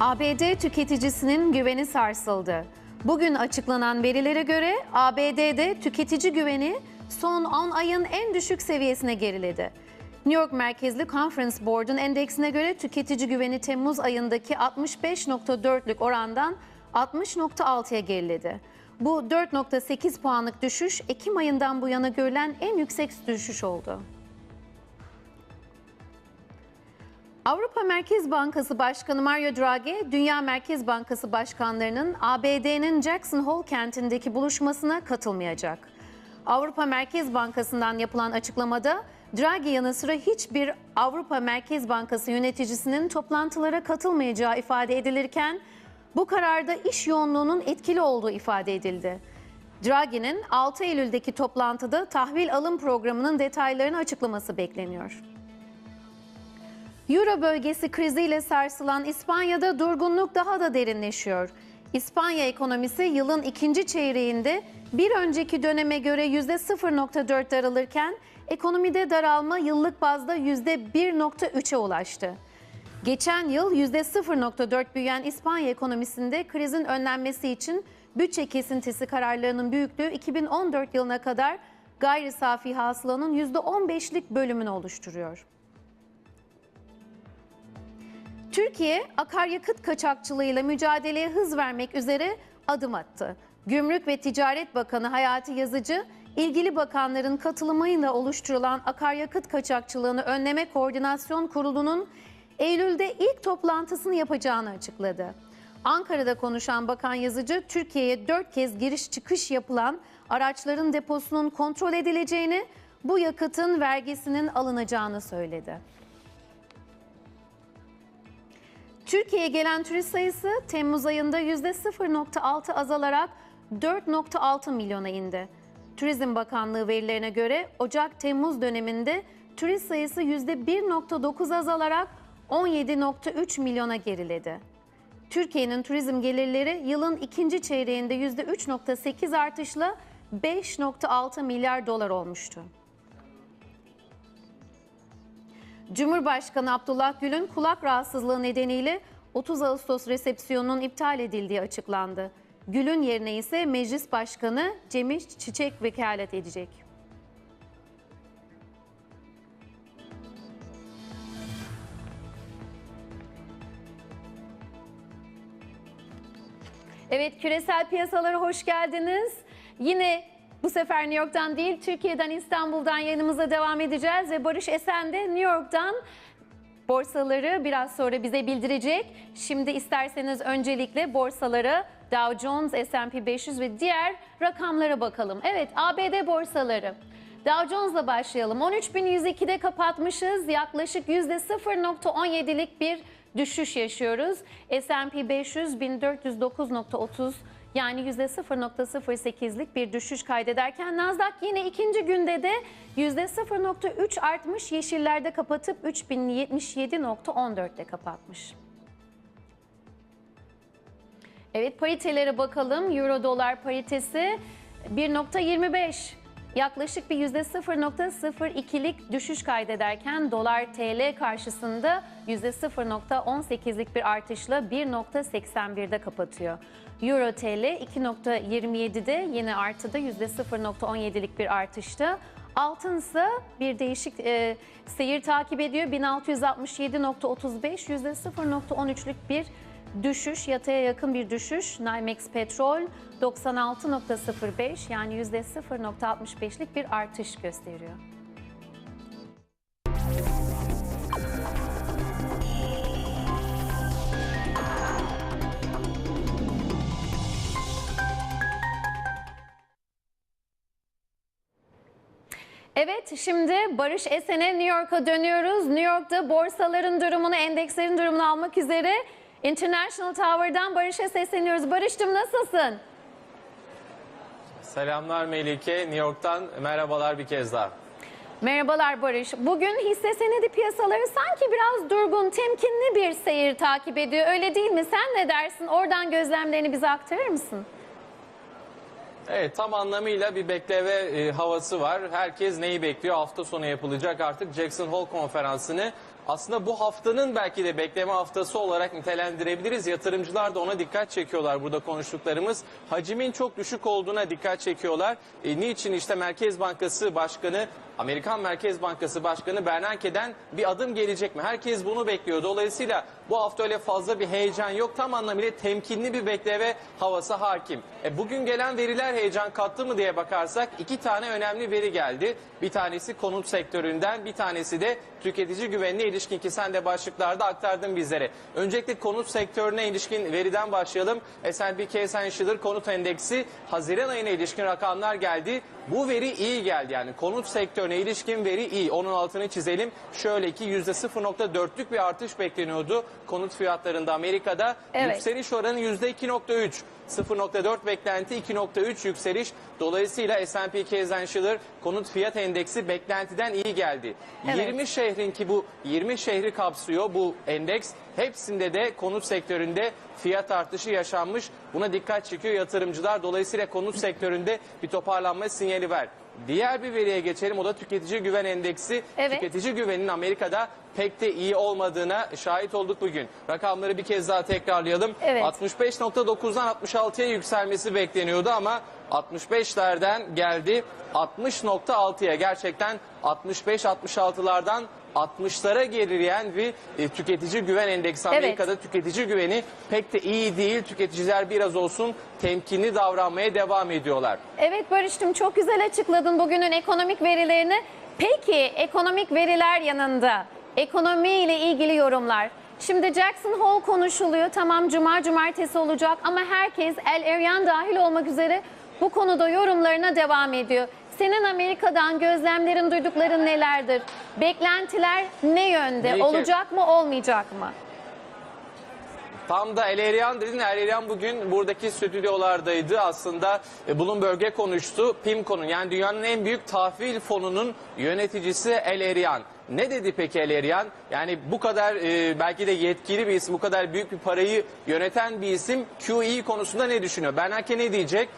ABD tüketicisinin güveni sarsıldı. Bugün açıklanan verilere göre ABD'de tüketici güveni son 10 ayın en düşük seviyesine geriledi. New York merkezli Conference Board'un endeksine göre tüketici güveni Temmuz ayındaki 65.4'lük orandan 60.6'ya geriledi. Bu 4.8 puanlık düşüş Ekim ayından bu yana görülen en yüksek düşüş oldu. Avrupa Merkez Bankası Başkanı Mario Draghi, Dünya Merkez Bankası başkanlarının ABD'nin Jackson Hole kentindeki buluşmasına katılmayacak. Avrupa Merkez Bankası'ndan yapılan açıklamada Draghi yanı sıra hiçbir Avrupa Merkez Bankası yöneticisinin toplantılara katılmayacağı ifade edilirken bu kararda iş yoğunluğunun etkili olduğu ifade edildi. Draghi'nin 6 Eylül'deki toplantıda tahvil alım programının detaylarını açıklaması bekleniyor. Euro bölgesi kriziyle sarsılan İspanya'da durgunluk daha da derinleşiyor. İspanya ekonomisi yılın ikinci çeyreğinde bir önceki döneme göre %0.4 daralırken ekonomide daralma yıllık bazda %1.3'e ulaştı. Geçen yıl %0.4 büyüyen İspanya ekonomisinde krizin önlenmesi için bütçe kesintisi kararlarının büyüklüğü 2014 yılına kadar gayri safi hasılanın %15'lik bölümünü oluşturuyor. Türkiye akaryakıt kaçakçılığıyla mücadeleye hız vermek üzere adım attı. Gümrük ve Ticaret Bakanı Hayati Yazıcı, ilgili bakanların katılımıyla oluşturulan akaryakıt kaçakçılığını önleme koordinasyon kurulunun Eylül'de ilk toplantısını yapacağını açıkladı. Ankara'da konuşan Bakan Yazıcı, Türkiye'ye dört kez giriş çıkış yapılan araçların deposunun kontrol edileceğini, bu yakıtın vergisinin alınacağını söyledi. Türkiye'ye gelen turist sayısı Temmuz ayında %0.6 azalarak 4.6 milyona indi. Turizm Bakanlığı verilerine göre Ocak-Temmuz döneminde turist sayısı %1.9 azalarak 17.3 milyona geriledi. Türkiye'nin turizm gelirleri yılın ikinci çeyreğinde %3.8 artışla 5.6 milyar dolar olmuştu. Cumhurbaşkanı Abdullah Gül'ün kulak rahatsızlığı nedeniyle 30 Ağustos resepsiyonunun iptal edildiği açıklandı. Gül'ün yerine ise Meclis Başkanı Cemil Çiçek vekalet edecek. Evet, küresel piyasalara hoş geldiniz. Yine bu sefer New York'tan değil, Türkiye'den, İstanbul'dan yayınımıza devam edeceğiz ve Barış Esen de New York'tan borsaları biraz sonra bize bildirecek. Şimdi isterseniz öncelikle borsaları Dow Jones, S&P 500 ve diğer rakamlara bakalım. Evet, ABD borsaları. Dow Jones'la başlayalım. 13.102'de kapatmışız. Yaklaşık %0.17'lik bir düşüş yaşıyoruz. S&P 500 1409.30 yani %0.08'lik bir düşüş kaydederken Nasdaq yine ikinci günde de %0.3 artmış yeşillerde kapatıp 3077.14'te kapatmış. Evet paritelere bakalım. Euro dolar paritesi 1.25 yaklaşık bir %0.02'lik düşüş kaydederken dolar TL karşısında %0.18'lik bir artışla 1.81'de kapatıyor. Euro TL 2.27'de yine artıda %0.17'lik bir artışta. Altın ise bir değişik e, seyir takip ediyor. 1667.35 %0.13'lük bir düşüş, yataya yakın bir düşüş. NYMEX petrol 96.05 yani %0.65'lik bir artış gösteriyor. Evet, şimdi Barış Esen'e New York'a dönüyoruz. New York'ta borsaların durumunu, endekslerin durumunu almak üzere International Tower'dan Barış'a sesleniyoruz. Barış'cığım nasılsın? Selamlar Melike. New York'tan merhabalar bir kez daha. Merhabalar Barış. Bugün hisse senedi piyasaları sanki biraz durgun, temkinli bir seyir takip ediyor. Öyle değil mi? Sen ne dersin? Oradan gözlemlerini bize aktarır mısın? Evet tam anlamıyla bir bekleme e, havası var. Herkes neyi bekliyor? Hafta sonu yapılacak artık Jackson Hole konferansını. Aslında bu haftanın belki de bekleme haftası olarak nitelendirebiliriz. Yatırımcılar da ona dikkat çekiyorlar burada konuştuklarımız. Hacimin çok düşük olduğuna dikkat çekiyorlar. E, niçin işte Merkez Bankası Başkanı Amerikan Merkez Bankası Başkanı Bernanke'den bir adım gelecek mi? Herkes bunu bekliyor. Dolayısıyla bu hafta öyle fazla bir heyecan yok. Tam anlamıyla temkinli bir bekleme havası hakim. E, bugün gelen veriler heyecan kattı mı diye bakarsak iki tane önemli veri geldi. Bir tanesi konut sektöründen, bir tanesi de tüketici güvenine ilişkin ki sen de başlıklarda aktardın bizlere. Öncelikle konut sektörüne ilişkin veriden başlayalım. S&P Case Konut Endeksi Haziran ayına ilişkin rakamlar geldi. Bu veri iyi geldi yani konut sektörüne ilişkin veri iyi. Onun altını çizelim. Şöyle ki %0.4'lük bir artış bekleniyordu konut fiyatlarında Amerika'da. Evet. Yükseliş oranı %2.3. 0.4 beklenti 2.3 yükseliş. Dolayısıyla S&P Case konut fiyat endeksi beklentiden iyi geldi. Evet. 20 şehrin ki bu 20 şehri kapsıyor bu endeks. Hepsinde de konut sektöründe fiyat artışı yaşanmış. Buna dikkat çekiyor yatırımcılar. Dolayısıyla konut sektöründe bir toparlanma sinyali var. Diğer bir veriye geçelim. O da tüketici güven endeksi. Evet. Tüketici güvenin Amerika'da pek de iyi olmadığına şahit olduk bugün. Rakamları bir kez daha tekrarlayalım. Evet. 65.9'dan 66'ya yükselmesi bekleniyordu ama 65'lerden geldi 60.6'ya gerçekten 65-66'lardan 60'lara gerileyen bir e, tüketici güven endeksi Evet. Amerika'da tüketici güveni pek de iyi değil. Tüketiciler biraz olsun temkinli davranmaya devam ediyorlar. Evet Barış'cığım çok güzel açıkladın bugünün ekonomik verilerini. Peki ekonomik veriler yanında ekonomiyle ilgili yorumlar. Şimdi Jackson Hole konuşuluyor. Tamam cuma cumartesi olacak ama herkes El Eryan dahil olmak üzere bu konuda yorumlarına devam ediyor. Senin Amerika'dan gözlemlerin, duydukların nelerdir? Beklentiler ne yönde? Melike. Olacak mı, olmayacak mı? Tam da El Eriyan dedin. El Eriyan bugün buradaki stüdyolardaydı. Aslında e, Bloomberg'e konuştu. PIMCO'nun yani dünyanın en büyük tahvil fonunun yöneticisi El Eriyan. Ne dedi peki El Eriyan? Yani bu kadar e, belki de yetkili bir isim, bu kadar büyük bir parayı yöneten bir isim QE konusunda ne düşünüyor? Bernanke ne diyecek?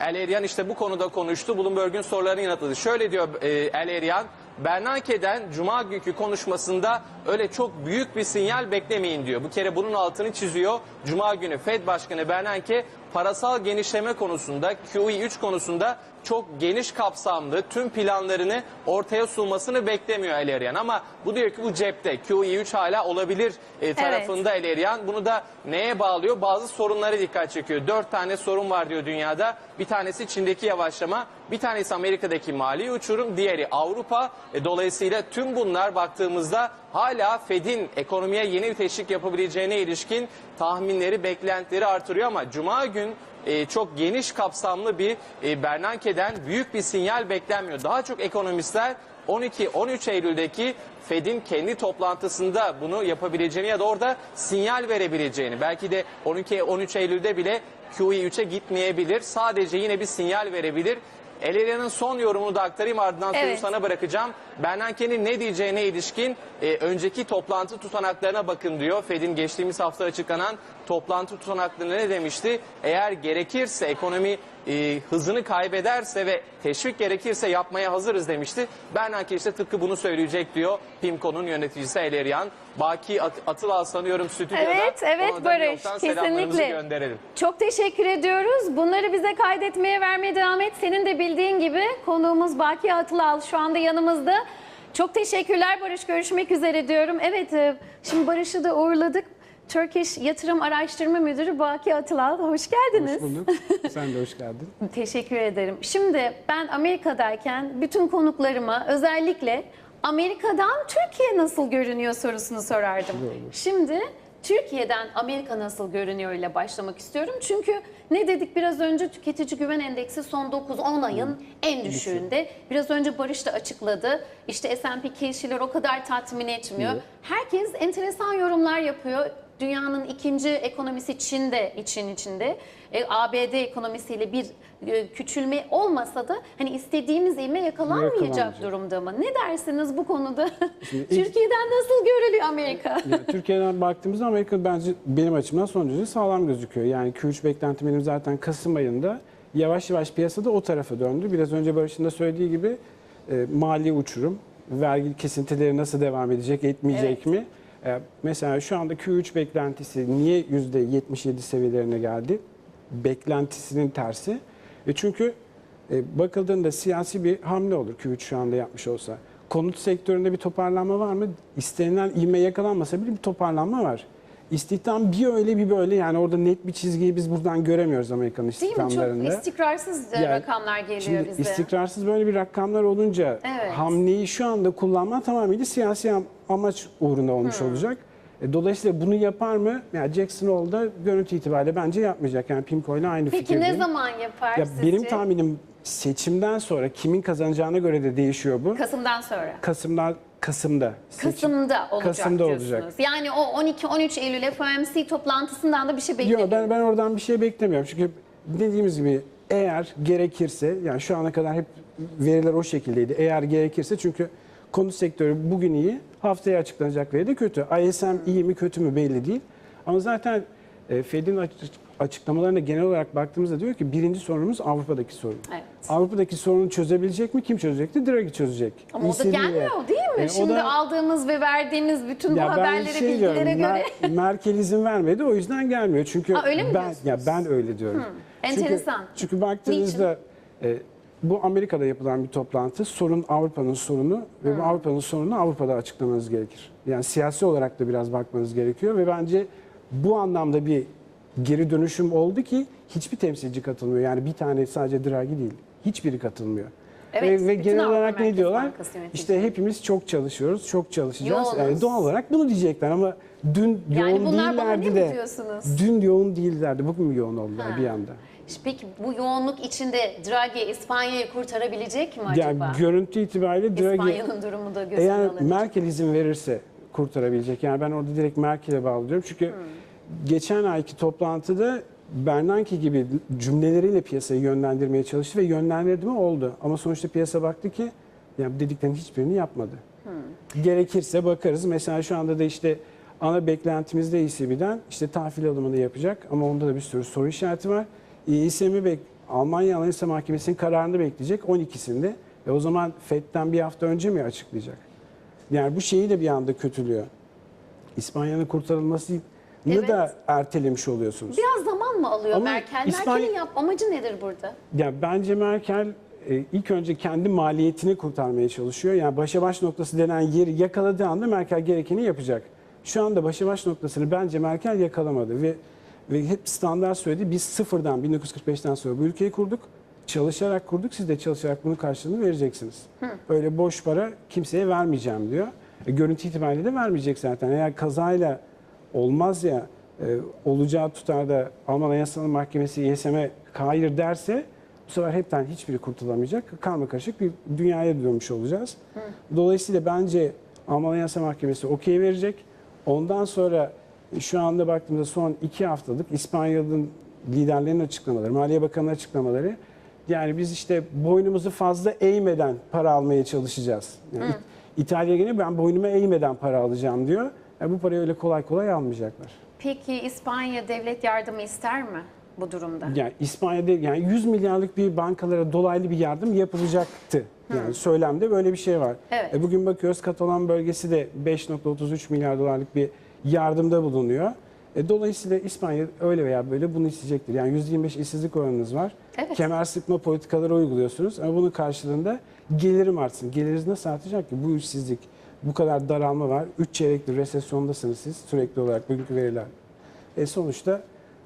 El Eriyan işte bu konuda konuştu. Bloomberg'un sorularını yanıtladı. Şöyle diyor e, El Eriyan. Bernanke'den Cuma günkü konuşmasında öyle çok büyük bir sinyal beklemeyin diyor. Bu kere bunun altını çiziyor. Cuma günü Fed Başkanı Bernanke parasal genişleme konusunda QE3 konusunda çok geniş kapsamlı tüm planlarını ortaya sunmasını beklemiyor El Eriyan. Ama bu diyor ki bu cepte QE3 hala olabilir e, tarafında El Eriyan. Bunu da neye bağlıyor? Bazı sorunlara dikkat çekiyor. Dört tane sorun var diyor dünyada. Bir tanesi Çin'deki yavaşlama, bir tanesi Amerika'daki mali uçurum, diğeri Avrupa. E, dolayısıyla tüm bunlar baktığımızda hala Fed'in ekonomiye yeni bir teşvik yapabileceğine ilişkin tahminleri, beklentileri artırıyor ama Cuma gün e, çok geniş kapsamlı bir e, Bernanke'den büyük bir sinyal beklenmiyor. Daha çok ekonomistler 12-13 Eylül'deki Fed'in kendi toplantısında bunu yapabileceğini ya da orada sinyal verebileceğini belki de 12-13 Eylül'de bile QE3'e gitmeyebilir. Sadece yine bir sinyal verebilir. Eleria'nın son yorumunu da aktarayım ardından sözü Evet. sana bırakacağım. Bernanke'nin ne diyeceğine ilişkin e, önceki toplantı tutanaklarına bakın diyor. Fed'in geçtiğimiz hafta açıklanan toplantı tutanaklarında ne demişti? Eğer gerekirse ekonomi e, hızını kaybederse ve teşvik gerekirse yapmaya hazırız demişti. Bernanke işte tıpkı bunu söyleyecek diyor. PIMCO'nun yöneticisi Elerian. Baki At- Atılal sanıyorum stüdyoda. Evet, evet Ona Barış, kesinlikle. gönderelim. Çok teşekkür ediyoruz. Bunları bize kaydetmeye vermeye devam et. Senin de bildiğin gibi konuğumuz Baki Atılal şu anda yanımızda. Çok teşekkürler Barış. Görüşmek üzere diyorum. Evet, e, şimdi Barış'ı da uğurladık. Turkish Yatırım Araştırma Müdürü Baki Atılal. Hoş geldiniz. Hoş bulduk. Sen de hoş geldin. Teşekkür ederim. Şimdi ben Amerika'dayken bütün konuklarıma özellikle Amerika'dan Türkiye nasıl görünüyor sorusunu sorardım. Şimdi Türkiye'den Amerika nasıl görünüyor ile başlamak istiyorum. Çünkü ne dedik biraz önce tüketici güven endeksi son 9-10 ayın en düşüğünde. Biraz önce Barış da açıkladı. İşte S&P Case'ler o kadar tatmin etmiyor. Evet. Herkes enteresan yorumlar yapıyor. Dünyanın ikinci ekonomisi Çin de için içinde. E, ABD ekonomisiyle bir e, küçülme olmasa da hani istediğimiz ivme yakalanmayacak Yakalanmayacak. durumda mı? Ne dersiniz bu konuda? Şimdi ilk- Türkiye'den nasıl görülüyor Amerika? Yani Türkiye'den baktığımızda Amerika bence benim açımdan son derece sağlam gözüküyor. Yani Q3 beklentim benim zaten Kasım ayında yavaş yavaş piyasada o tarafa döndü. Biraz önce Barış'ın da söylediği gibi e, mali uçurum, vergi kesintileri nasıl devam edecek, etmeyecek mi? E, mesela şu anda Q3 beklentisi niye %77 seviyelerine geldi? Beklentisinin tersi. E çünkü e, bakıldığında siyasi bir hamle olur Q3 şu anda yapmış olsa. Konut sektöründe bir toparlanma var mı? İstenilen ivme yakalanmasa bile bir toparlanma var. İstihdam bir öyle bir böyle yani orada net bir çizgiyi biz buradan göremiyoruz Amerikan Değil mi? istihdamlarında. Çok istikrarsız e, Yani rakamlar geliyor Şimdi bize. istikrarsız böyle bir rakamlar olunca Evet. hamleyi şu anda kullanma tamamıyla siyasi am- amaç uğruna olmuş olacak. E, Dolayısıyla bunu yapar mı? Yani Jackson Hole da görüntü itibariyle bence yapmayacak. Yani Pimco ile aynı Peki fikirdeyim. ne zaman yapar Ya sizce? benim tahminim seçimden sonra kimin kazanacağına göre de değişiyor bu. Kasım'dan sonra. Kasım'da Kasım'da. seçim- Kasım'da olacak Kasım'da diyorsunuz. olacak. Yani o 12-13 Eylül FOMC toplantısından da bir şey Yok beklemiyorum. ben, ben oradan bir şey beklemiyorum. Çünkü dediğimiz gibi eğer gerekirse yani şu ana kadar hep veriler o şekildeydi. Eğer gerekirse çünkü konut sektörü bugün iyi, haftaya açıklanacak veri de kötü. ISM iyi mi kötü mü belli değil. Ama zaten e, Fed'in açıklamalarına genel olarak baktığımızda diyor ki birinci sorunumuz Avrupa'daki sorun. Evet. Avrupa'daki sorunu çözebilecek mi? Kim çözecekti? Draghi çözecek. Ama o da gelmiyor değil mi? E, o Şimdi da- aldığımız ve verdiğimiz bütün bu haberlere, şey diyorum, bilgilere göre. Mer- Merkel izin vermedi o yüzden gelmiyor. Çünkü Aa, öyle mi ben diyorsunuz? ya ben öyle diyorum. Çünkü- enteresan. Çünkü, baktığınızda e, bu Amerika'da yapılan bir toplantı. Sorun Avrupa'nın sorunu ve bu Avrupa'nın sorununu Avrupa'da açıklamanız gerekir. Yani siyasi olarak da biraz bakmanız gerekiyor ve bence bu anlamda bir geri dönüşüm oldu ki hiçbir temsilci katılmıyor. Yani bir tane sadece Draghi değil. Hiçbiri katılmıyor. Evet, ve, ve genel Avrupa olarak ne Merkez diyorlar? Bankası yöneticileri. İşte hepimiz çok çalışıyoruz, çok çalışacağız. Yoğunuz. Yani doğal olarak bunu diyecekler ama dün Yani yoğun değillerdi de. Dün yoğun değillerdi. Bugün yoğun oldular Ha. bir anda? Peki bu yoğunluk içinde Draghi İspanya'yı kurtarabilecek mi acaba? Yani görüntü itibariyle Draghi İspanya'nın durumu da göz eğer alınır. Merkel izin verirse kurtarabilecek. Yani ben orada direkt Merkel'e bağlıyorum. Çünkü Hmm. Geçen ayki toplantıda Bernanke gibi cümleleriyle piyasayı yönlendirmeye çalıştı ve yönlendirdi mi oldu. Ama sonuçta piyasa baktı ki ya dediklerinin hiçbirini yapmadı. Hmm. Gerekirse bakarız. Mesela şu anda da işte ana beklentimizde ECB'den işte tahvil alımını yapacak ama onda da bir sürü soru işareti var. ESM'i bek Almanya Anayasa Mahkemesi'nin kararını bekleyecek 12'sinde. E o zaman FED'den bir hafta önce mi açıklayacak? Yani bu şeyi de bir anda kötülüyor. İspanya'nın kurtarılmasını Evet. da ertelemiş oluyorsunuz. Biraz zaman mı alıyor Ama Merkel? İspanya- Merkel'in yap amacı nedir burada? Ya bence Merkel e, ilk önce kendi maliyetini kurtarmaya çalışıyor. Yani başa baş noktası denen yeri yakaladığı anda Merkel gerekeni yapacak. Şu anda başa baş noktasını bence Merkel yakalamadı ve ve hep standart söyledi. Biz sıfırdan 1945'ten sonra bu ülkeyi kurduk. Çalışarak kurduk. Siz de çalışarak bunun karşılığını vereceksiniz. Öyle boş para kimseye vermeyeceğim diyor. E, görüntü itibariyle de vermeyecek zaten. Eğer kazayla olmaz ya e, olacağı tutarda Alman Anayasa Mahkemesi YSM'e hayır derse bu sefer hepten hiçbiri kurtulamayacak. Karma karışık bir dünyaya dönmüş olacağız. Dolayısıyla bence Alman Anayasa Mahkemesi okey verecek. Ondan sonra e, şu anda baktığımda son iki haftalık İspanya'nın liderlerinin açıklamaları, Maliye Bakanı'nın açıklamaları yani biz işte boynumuzu fazla eğmeden para almaya çalışacağız. Yani İtalya gene ben boynumu eğmeden para alacağım diyor. Yani bu parayı öyle kolay kolay almayacaklar. Peki İspanya devlet yardımı ister mi bu durumda? Yani İspanya'da yani 100 milyarlık bir bankalara dolaylı bir yardım yapılacaktı. Yani söylemde böyle bir şey var. Evet. E bugün bakıyoruz Katalan bölgesi de 5.33 milyar dolarlık bir yardımda bulunuyor. E dolayısıyla İspanya öyle veya böyle bunu isteyecektir. Yani %25 işsizlik oranınız var. Evet. Kemer sıkma politikaları uyguluyorsunuz ama bunun karşılığında gelirim artsın. Geliriniz nasıl artacak ki? Bu işsizlik, bu kadar daralma var. 3 çeyrekli resesyondasınız siz sürekli olarak bugünkü veriler. E sonuçta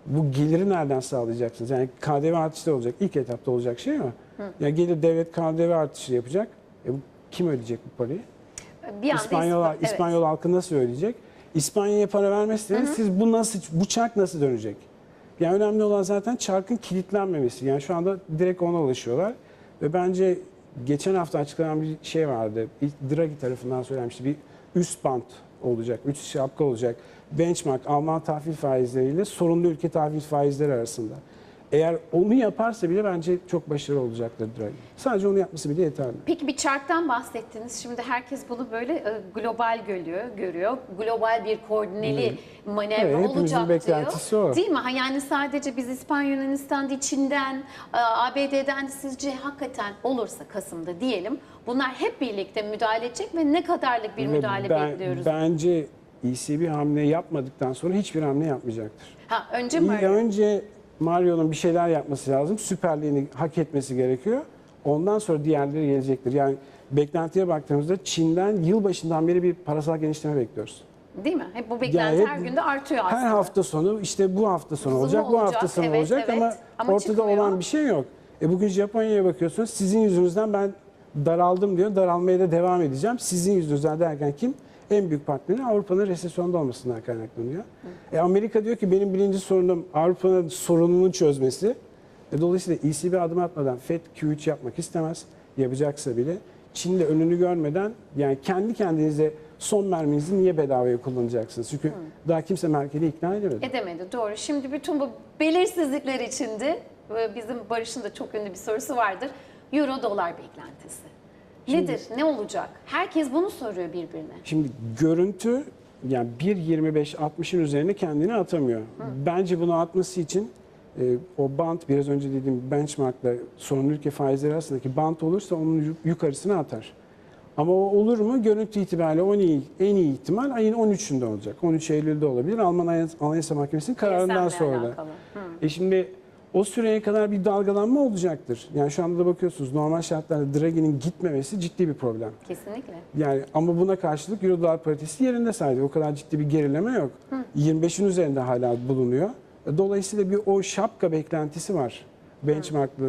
bu geliri nereden sağlayacaksınız? Yani KDV artışı da olacak. İlk etapta olacak şey mi? Yani gelir devlet KDV artışı yapacak. E bu kim ödeyecek bu parayı? Bir İspanyol, İspa- evet. İspanyol halkı nasıl ödeyecek? İspanya'ya para vermezseniz siz bu nasıl bu çark nasıl dönecek? Yani önemli olan zaten çarkın kilitlenmemesi. Yani şu anda direkt ona ulaşıyorlar ve bence geçen hafta açıklanan bir şey vardı. İlk Draghi tarafından söylenmişti. Bir üst bant olacak, üst şapka olacak. Benchmark Alman tahvil faizleriyle sorunlu ülke tahvil faizleri arasında. Eğer onu yaparsa bile bence çok başarılı olacaktır Draghi. Sadece onu yapması bile yeterli. Peki bir çarktan bahsettiniz. Şimdi herkes bunu böyle e, global görüyor, görüyor. Global bir koordineli manevra Evet, olacak beklentisi diyor. o. Değil mi? Ha, Yani sadece biz İspanya, Yunanistan değil, Çin'den, e, ABD'den sizce hakikaten olursa Kasım'da diyelim. Bunlar hep birlikte müdahale edecek ve ne kadarlık bir müdahale ben- bekliyoruz? Bence ECB hamle yapmadıktan sonra hiçbir hamle yapmayacaktır. ha, önce mi? önce Mario'nun bir şeyler yapması lazım. Süper Lig'ini hak etmesi gerekiyor. Ondan sonra diğerleri gelecektir. Yani beklentiye baktığımızda Çin'den yılbaşından beri bir parasal genişleme bekliyoruz. Değil mi? Hep bu beklenti Yani her günde artıyor aslında. Her hafta sonu işte bu hafta sonu Uzun olacak, bu olacak, hafta sonu evet, olacak evet. ama, Ama ortada çıkmıyor. olan bir şey yok. E bugün Japonya'ya bakıyorsunuz sizin yüzünüzden ben daraldım diyor. Daralmaya da devam edeceğim. Sizin yüzünüzden derken kim? En büyük partneri Avrupa'nın resesyonda olmasından kaynaklanıyor. E Amerika diyor ki benim birinci sorunum Avrupa'nın sorununu çözmesi. E dolayısıyla ECB adım atmadan FED Q3 yapmak istemez. Yapacaksa bile Çin de önünü görmeden yani kendi kendinize son merminizi niye bedavaya kullanacaksınız? Çünkü daha kimse merkezi ikna edemedi. Edemedi doğru. Şimdi bütün bu belirsizlikler içinde e, bizim Barış'ın da çok ünlü bir sorusu vardır. Euro dolar beklentisi. Nedir? Ne olacak? Herkes bunu soruyor birbirine. Şimdi görüntü yani 1.25-60'ın üzerine kendini atamıyor. Bence bunu atması için e, o bant biraz önce dediğim benchmarkla sorunlu ülke faizleri arasındaki bant olursa onun yu- yukarısına atar. Ama o olur mu? Görüntü itibariyle en iyi, en iyi ihtimal ayın 13'ünde olacak. 13 Eylül'de olabilir. Alman Anayasa- Mahkemesi'nin kararından sonra. alakalı. E şimdi o süreye kadar bir dalgalanma olacaktır. Yani şu anda da bakıyorsunuz normal şartlarda Draghi'nin gitmemesi ciddi bir problem. Kesinlikle. Yani ama buna karşılık Euro dolar paritesi yerinde sadece. O kadar ciddi bir gerileme yok. 25'in üzerinde hala bulunuyor. Dolayısıyla bir o şapka beklentisi var. Benchmark'la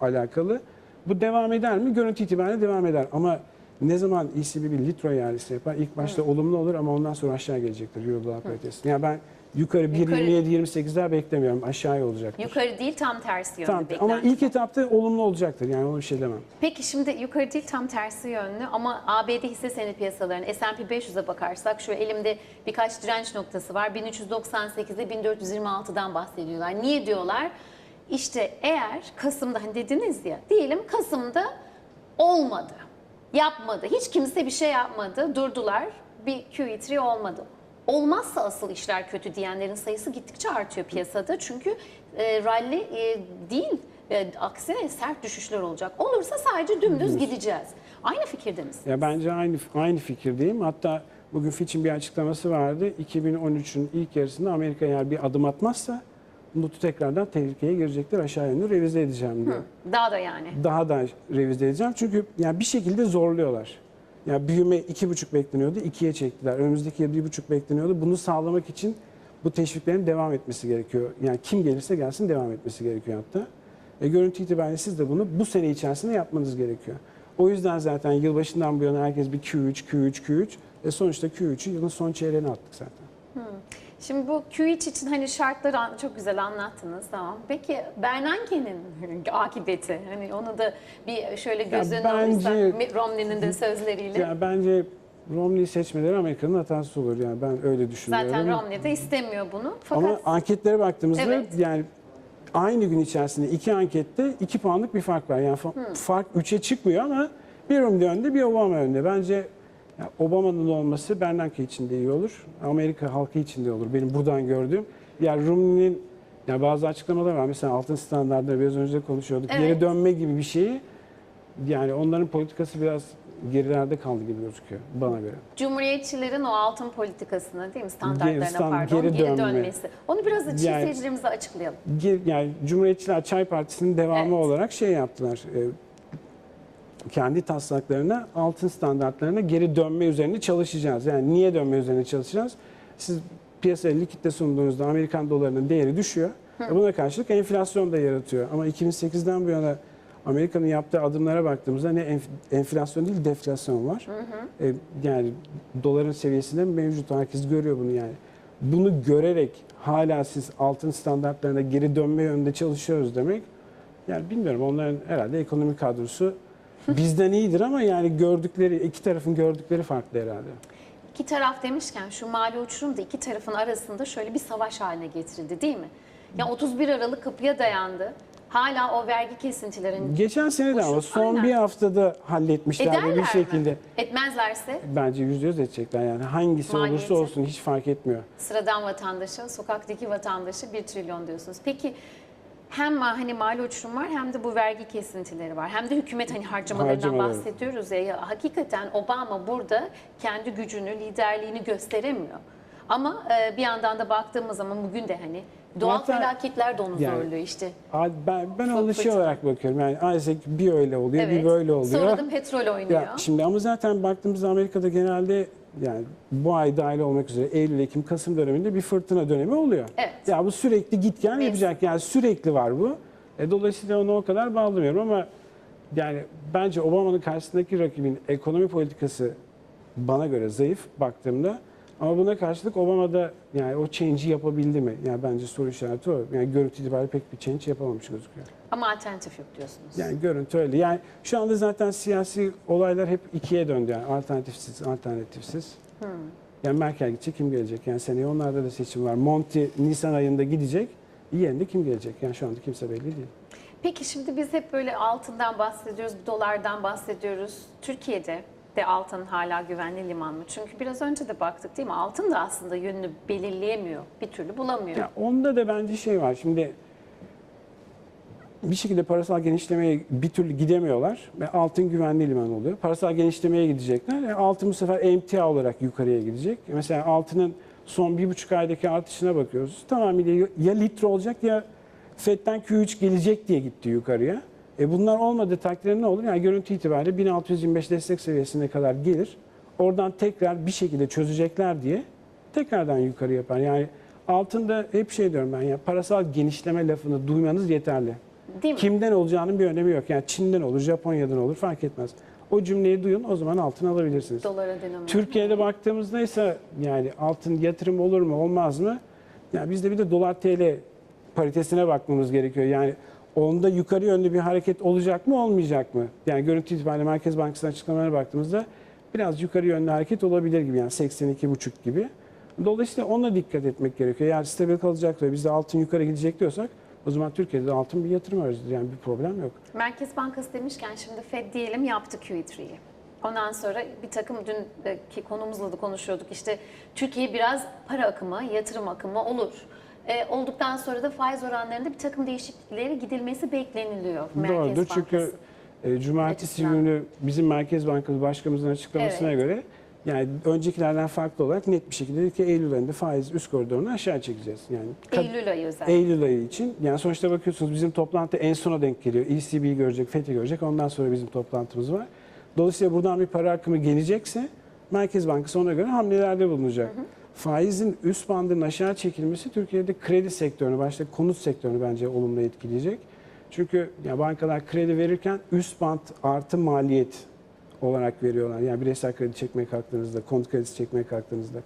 alakalı. Bu devam eder mi? Görüntü itibariyle devam eder. Ama ne zaman ECB bir litro iadesi yapar? İlk başta olumlu olur ama ondan sonra aşağı gelecektir Euro dolar paritesi. Yani ben yukarı Yukarı- 1.27-28'ler beklemiyorum. Aşağıya olacaktır. Yukarı değil tam tersi yönlü beklenti. Ama ilk etapta olumlu olacaktır. Yani ona bir şey demem. Peki şimdi yukarı değil tam tersi yönlü ama ABD hisse senedi piyasalarına S&P 500'e bakarsak şu elimde birkaç direnç noktası var. 1398'de 1426'dan bahsediyorlar. Niye diyorlar? İşte eğer Kasım'da hani dediniz ya diyelim Kasım'da olmadı. Yapmadı. Hiç kimse bir şey yapmadı. Durdular. Bir QE3 olmadı. Olmazsa asıl işler kötü diyenlerin sayısı gittikçe artıyor piyasada. Çünkü e, rally e, değil, e, aksine sert düşüşler olacak. Olursa sadece dümdüz gideceğiz. Aynı fikirde misiniz? Ya bence aynı aynı fikirdeyim. Hatta bugün Fitch'in bir açıklaması vardı. 2013'ün ilk yarısında Amerika eğer bir adım atmazsa notu tekrardan tehlikeye girecektir. Aşağı yönlü revize edeceğim diyor. Daha da yani. Daha da revize edeceğim. Çünkü yani bir şekilde zorluyorlar. Ya büyüme 2,5 bekleniyordu. 2'ye çektiler. Önümüzdeki yıl 1,5 bekleniyordu. Bunu sağlamak için bu teşviklerin devam etmesi gerekiyor. Yani kim gelirse gelsin devam etmesi gerekiyor hatta. E, görüntü itibariyle siz de bunu bu sene içerisinde yapmanız gerekiyor. O yüzden zaten yılbaşından bu yana herkes bir Q3, Q3, Q3. E sonuçta Q3'ü yılın son çeyreğine attık zaten. Şimdi bu Q3 için hani şartları çok güzel anlattınız tamam. Peki Bernanke'nin akıbeti hani onu da bir şöyle göz önüne bence- alırsak Romney'nin de sözleriyle. Yani bence Romney seçmeleri Amerika'nın hatası olur. Yani ben öyle düşünüyorum. Zaten Romney de istemiyor bunu. Fakat Ama anketlere baktığımızda Evet. yani aynı gün içerisinde iki ankette iki puanlık bir fark var. Yani fa- fark 3'e çıkmıyor ama bir Romney önde bir Obama önde. Bence ya Obama'nın olması Bernanke için de iyi olur. Amerika halkı için de olur. Benim buradan gördüğüm. Yani Romney'nin ya bazı açıklamalar var. Mesela altın standartları biraz önce de konuşuyorduk. Evet. Geri dönme gibi bir şeyi yani onların politikası biraz gerilerde kaldı gibi gözüküyor bana göre. Cumhuriyetçilerin o altın politikasına değil mi standartlarına Geri- stand- pardon geri geri, dönme. dönmesi. Onu biraz da Yani- seyircilerimize açıklayalım. Ge- yani Cumhuriyetçiler Çay Partisi'nin devamı Evet. olarak şey yaptılar. e, kendi taslaklarına, altın standartlarına geri dönme üzerine çalışacağız. Yani niye dönme üzerine çalışacağız? Siz piyasaya likitte sunduğunuzda Amerikan dolarının değeri düşüyor. E buna karşılık enflasyon da yaratıyor. Ama 2008'den bu yana Amerika'nın yaptığı adımlara baktığımızda ne enf- enflasyon değil deflasyon var. E, yani doların seviyesinde mevcut. Herkes görüyor bunu yani. Bunu görerek hala siz altın standartlarına geri dönme yönünde çalışıyoruz demek. Yani bilmiyorum onların herhalde ekonomi kadrosu bizden iyidir ama yani gördükleri iki tarafın gördükleri farklı herhalde. İki taraf demişken şu mali uçurum da iki tarafın arasında şöyle bir savaş haline getirildi değil mi? Ya 31 Aralık kapıya dayandı. Hala o vergi kesintilerin Geçen sene de ama son aynen. bir haftada halletmişlerdi ederler bir şekilde. mi? Etmezlerse Bence yüzde yüz edecekler yani. Hangisi Maliyeti. olursa olsun hiç fark etmiyor. sıradan vatandaşa, sokaktaki vatandaşa 1 trilyon diyorsunuz. Peki hem ma- hani mali uçurum var hem de bu vergi kesintileri var. Hem de hükümet hani harcamalarından Harcamaları. bahsediyoruz ya. ya. Hakikaten Obama burada kendi gücünü, liderliğini gösteremiyor. Ama e, bir yandan da baktığımız zaman bugün de hani doğal Hatta- felaketler de onu Yani- zorluyor işte. Abi Ben, ben Çok fırtına. olarak bakıyorum. Yani Isaac bir öyle oluyor, bir böyle oluyor. Sonra da petrol oynuyor. Ya şimdi ama zaten baktığımızda Amerika'da genelde yani bu ay dahil olmak üzere Eylül, Ekim, Kasım döneminde bir fırtına dönemi oluyor. Evet. Ya bu sürekli git gel yapacak yani sürekli var bu. E, dolayısıyla onu o kadar bağlamıyorum ama yani bence Obama'nın karşısındaki rakibin ekonomi politikası bana göre zayıf baktığımda ama buna karşılık Obama da yani o change'i yapabildi mi? Yani bence soru işareti o. Yani görüntü itibariyle pek bir change yapamamış gözüküyor. Ama alternatif yok diyorsunuz. Yani görüntü öyle. Yani şu anda zaten siyasi olaylar hep ikiye döndü. Yani alternatifsiz, alternatifsiz. Yani Merkel gidecek, kim gelecek? Yani seneye onlarda da seçim var. Monti Nisan ayında gidecek. Yerine kim gelecek? Yani şu anda kimse belli değil. Peki şimdi biz hep böyle altından bahsediyoruz, dolardan bahsediyoruz. Türkiye'de de altın hala güvenli liman mı? Çünkü biraz önce de baktık değil mi? Altın da aslında yönünü belirleyemiyor. Bir türlü bulamıyor. Ya onda da bence şey var. Şimdi bir şekilde parasal genişlemeye bir türlü gidemiyorlar ve altın güvenli liman oluyor. Parasal genişlemeye gidecekler. E, altın bu sefer emtia olarak yukarıya gidecek. Mesela altının son bir buçuk aydaki artışına bakıyoruz. Tamamıyla ya litre olacak ya FED'den Q3 gelecek diye gitti yukarıya. E bunlar olmadığı takdirde ne olur? Yani görüntü itibariyle 1625 destek seviyesine kadar gelir. Oradan tekrar bir şekilde çözecekler diye tekrardan yukarı yapar. Yani altında hep şey diyorum ben ya parasal genişleme lafını duymanız yeterli. Değil mi? Kimden olacağının bir önemi yok. Yani Çin'den olur, Japonya'dan olur fark etmez. O cümleyi duyun o zaman altın alabilirsiniz. Dolara denomine. Türkiye'de baktığımızda ise yani altın yatırım olur mu olmaz mı? Yani bizde bir de dolar TL paritesine bakmamız gerekiyor. Yani onda yukarı yönlü bir hareket olacak mı olmayacak mı? Yani görüntü itibariyle Merkez Bankası'nın açıklamalarına baktığımızda biraz yukarı yönlü hareket olabilir gibi yani 82,5 gibi. Dolayısıyla ona dikkat etmek gerekiyor. Eğer stabil kalacak ve bizde altın yukarı gidecek diyorsak o zaman Türkiye'de de altın bir yatırım aracıdır. Yani bir problem yok. Merkez Bankası demişken şimdi Fed diyelim yaptı QE3'yi. Ondan sonra bir takım dünkü konumuzla da konuşuyorduk. İşte Türkiye biraz para akımı, yatırım akımı olur. E, olduktan sonra da faiz oranlarında bir takım değişiklikleri gidilmesi bekleniliyor. Merkez Doğrudur çünkü Bankası. e, cumartesi açısından. günü bizim Merkez Bankası Başkanımızın açıklamasına Evet. göre yani öncekilerden farklı olarak net bir şekilde dedi ki Eylül ayında faiz üst koridorunu aşağı çekeceğiz. Yani kad- Eylül ayı özel. Eylül ayı için. Yani sonuçta bakıyorsunuz bizim toplantı en sona denk geliyor. ECB'yi görecek, FED'i görecek. Ondan sonra bizim toplantımız var. Dolayısıyla buradan bir para akımı gelecekse Merkez Bankası ona göre hamlelerde bulunacak. Faizin üst bandının aşağı çekilmesi Türkiye'de kredi sektörünü, başta konut sektörünü bence olumlu etkileyecek. Çünkü ya bankalar kredi verirken üst band artı maliyet olarak veriyorlar. Yani bireysel kredi çekmeye kalktığınızda, konut kredisi çekmeye kalktığınızda.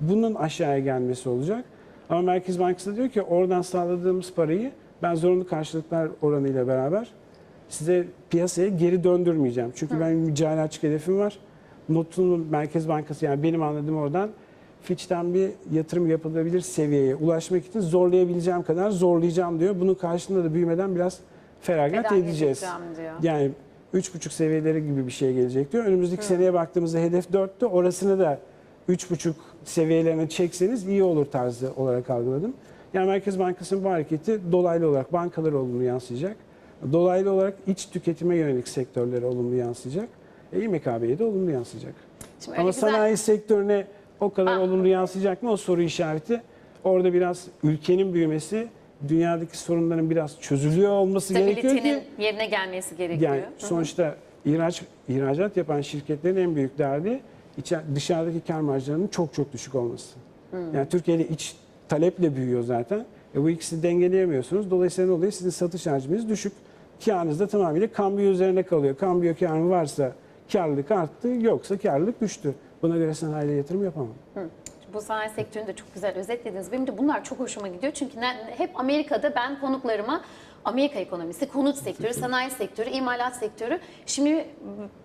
Bunun aşağıya gelmesi olacak. Ama Merkez Bankası da diyor ki oradan sağladığımız parayı ben zorunlu karşılıklar oranıyla beraber size piyasaya geri döndürmeyeceğim. Çünkü benim bir cari açık hedefim var. Notunu Merkez Bankası yani benim anladığım oradan Fitch'ten bir yatırım yapılabilir seviyeye ulaşmak için zorlayabileceğim kadar zorlayacağım diyor. Bunun karşılığında da büyümeden biraz feragat Feda edeceğiz. diyor. Yani 3,5 seviyeleri gibi bir şey gelecek diyor. Önümüzdeki seneye baktığımızda hedef 4'tü. Orasını da 3,5 seviyelerine çekseniz iyi olur tarzı olarak algıladım. Yani Merkez Bankası'nın bu hareketi dolaylı olarak bankalara olumlu yansıyacak. Dolaylı olarak iç tüketime yönelik sektörlere olumlu yansıyacak. E, İMKB'ye de olumlu yansıyacak. Şimdi Ama güzel- sanayi sektörüne o kadar Ah. olumlu yansıyacak mı o soru işareti. Orada biraz ülkenin büyümesi, dünyadaki sorunların biraz çözülüyor olması gerekiyor ki yerine gelmesi gerekiyor. yani Hı hı. sonuçta ihraç ihracat yapan şirketlerin en büyük derdi dışarıdaki kar marjlarının çok çok düşük olması. Yani Türkiye'de iç taleple büyüyor zaten. E bu ikisini dengeleyemiyorsunuz. Dolayısıyla ne oluyor? Sizin satış hacminiz düşük. Karınız da tamamıyla kambiyo üzerine kalıyor. Kambiyo karı varsa karlılık arttı, yoksa karlılık düştü. Buna göre sanayiye yatırım yapamam. Bu sanayi sektörünü de çok güzel özetlediniz. Benim de bunlar çok hoşuma gidiyor. Çünkü hep Amerika'da ben konuklarıma Amerika ekonomisi, konut sektörü, sanayi sektörü, imalat sektörü. Şimdi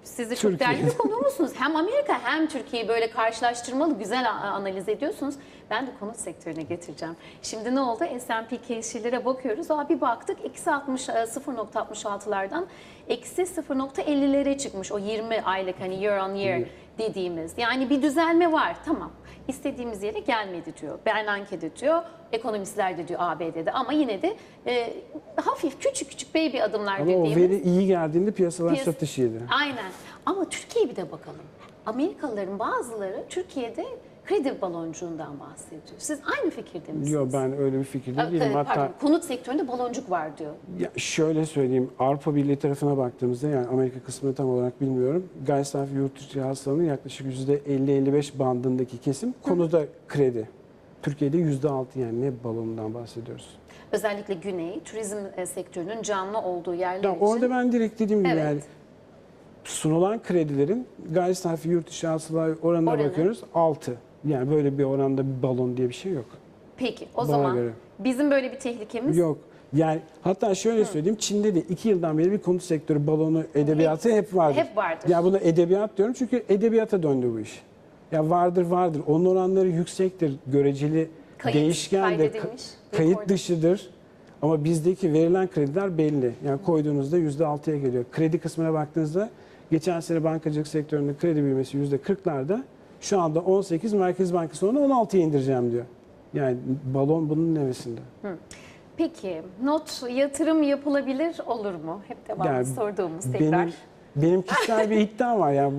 siz de çok Türkiye. değerli bir konuğumuzsunuz. Hem Amerika hem Türkiye'yi böyle karşılaştırmalı güzel analiz ediyorsunuz. Ben de konut sektörüne getireceğim. Şimdi ne oldu? S&P case'lere bakıyoruz. Aa, bir baktık eksi 60, e, 0.66'lardan eksi 0.50'lere çıkmış. O 20 aylık hani year on year dediğimiz. Yani bir düzelme var. Tamam. İstediğimiz yere gelmedi diyor. Bernanke de diyor. Ekonomistler de diyor ABD'de. Ama yine de e, hafif küçük küçük baby adımlar Ama o dediğimiz. veri iyi geldiğinde piyasalar Piyas- satış yedi. Aynen. Ama Türkiye'ye bir de bakalım. Amerikalıların bazıları Türkiye'de kredi baloncuğundan bahsediyor. Siz aynı fikirde misiniz? Yok ben öyle bir fikirde değilim. Pardon, Hatta konut sektöründe baloncuk var diyor. ya şöyle söyleyeyim Avrupa Birliği tarafına baktığımızda yani Amerika kısmını tam olarak bilmiyorum. Gayri safi yurt içi hasılanın yaklaşık %50-55 bandındaki kesim konuda kredi. Türkiye'de %6 yani ne balonundan bahsediyoruz. Özellikle güney, turizm e, sektörünün canlı olduğu yerler Ya için. orada ben direkt dediğim gibi Evet. yani sunulan kredilerin gayri safi yurt içi hasıla oranına Oranı. bakıyoruz 6. Yani böyle bir oranda bir balon diye bir şey yok. Peki o Bana zaman göre. bizim böyle bir tehlikemiz Yok. Yani hatta şöyle söyleyeyim Çin'de de iki yıldan beri bir konut sektörü balonu edebiyatı hep vardır. hep vardır. Ya buna edebiyat diyorum çünkü edebiyata döndü bu iş. Ya vardır vardır. Onun oranları yüksektir. Göreceli Kayıt, değişkendir. kaydedilmiş, ka- kayıt dışıdır. Ama bizdeki verilen krediler belli. Yani koyduğunuzda %6'ya geliyor. Kredi kısmına baktığınızda geçen sene bankacılık sektöründe kredi büyümesi %40'larda. Şu anda 18 Merkez Bankası onu 16'ya indireceğim diyor. Yani balon bunun nevesinde. Peki not yatırım yapılabilir olur mu? Hep devamlı Yani sorduğumuz tekrar. Benim benim kişisel bir iddiam var yani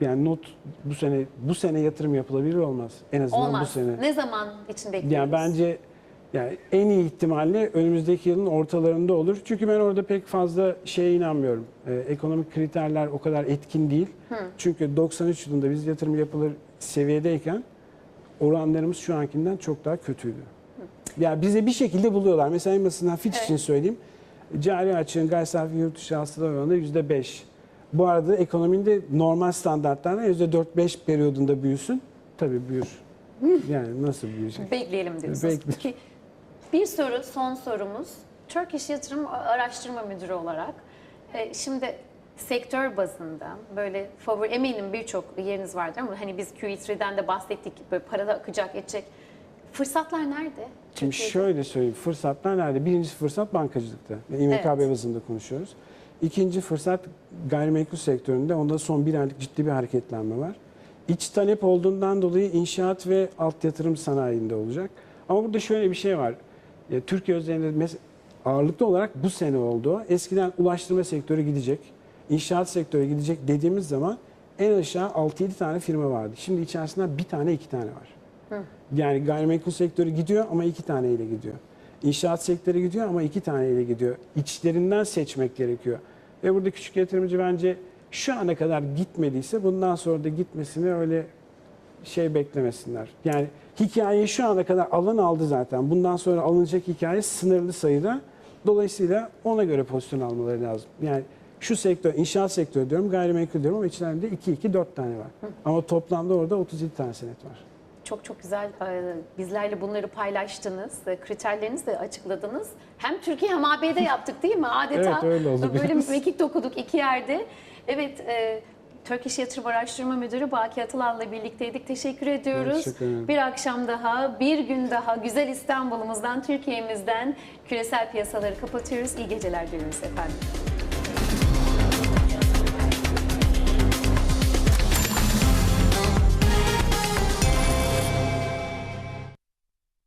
yani not bu sene bu sene yatırım yapılabilir olmaz. En azından Olmaz. bu sene. Ne zaman için bekliyoruz? Yani bence yani en iyi ihtimalle önümüzdeki yılın ortalarında olur. Çünkü ben orada pek fazla şeye inanmıyorum. Ee, ekonomik kriterler o kadar etkin değil. Çünkü 93 yılında biz yatırım yapılır seviyedeyken oranlarımız şu ankinden çok daha kötüydü. Yani bize bir şekilde buluyorlar. Mesela en basitinden Fitch Evet. için söyleyeyim. Cari açığın gayri safi yurt dışı hasıla oranı %5. Bu arada ekonominin de normal standartlarla %4-5 periyodunda büyüsün. Tabii büyür. Yani nasıl büyüyecek? Bekleyelim diyorsunuz. Bekle. Peki, bir soru, son sorumuz. Turkish Yatırım Araştırma Müdürü olarak e, şimdi sektör bazında böyle favori eminim birçok yeriniz vardır ama hani biz Q3'den de bahsettik böyle parada akacak edecek. Fırsatlar nerede? Şimdi Türkiye'de? şöyle söyleyeyim. Fırsatlar nerede? Birinci fırsat bankacılıkta. İMKB Evet. bazında konuşuyoruz. İkinci fırsat gayrimenkul sektöründe. Onda son bir aylık ciddi bir hareketlenme var. İç talep olduğundan dolayı inşaat ve alt yatırım sanayinde olacak. Ama burada şöyle bir şey var. Ya, Türkiye özelinde ağırlıklı olarak bu sene oldu. Eskiden ulaştırma sektörü gidecek, inşaat sektörü gidecek dediğimiz zaman en aşağı 6-7 tane firma vardı. Şimdi içerisinden bir tane iki tane var. Yani gayrimenkul sektörü gidiyor ama iki taneyle gidiyor. İnşaat sektörü gidiyor ama iki taneyle gidiyor. İçlerinden seçmek gerekiyor. Ve burada küçük yatırımcı bence şu ana kadar gitmediyse bundan sonra da gitmesini öyle şey beklemesinler. Yani hikayeyi şu ana kadar alan aldı zaten. Bundan sonra alınacak hikaye sınırlı sayıda. Dolayısıyla ona göre pozisyon almaları lazım. Yani şu sektör, inşaat sektörü diyorum, gayrimenkul diyorum ama içlerinde 2-2-4 tane var. Ama toplamda orada 37 tane senet var. Çok çok güzel e, bizlerle bunları paylaştınız. e, Kriterlerinizi de açıkladınız. Hem Türkiye hem ABD yaptık değil mi? Adeta Evet, öyle oldu böyle mekik dokuduk iki yerde. Evet e, Turkish Yatırım Araştırma Müdürü Baki Atılan'la birlikteydik. Teşekkür ediyoruz. teşekkür. Bir akşam daha, bir gün daha güzel İstanbul'umuzdan, Türkiye'mizden küresel piyasaları kapatıyoruz. İyi geceler diliyoruz efendim.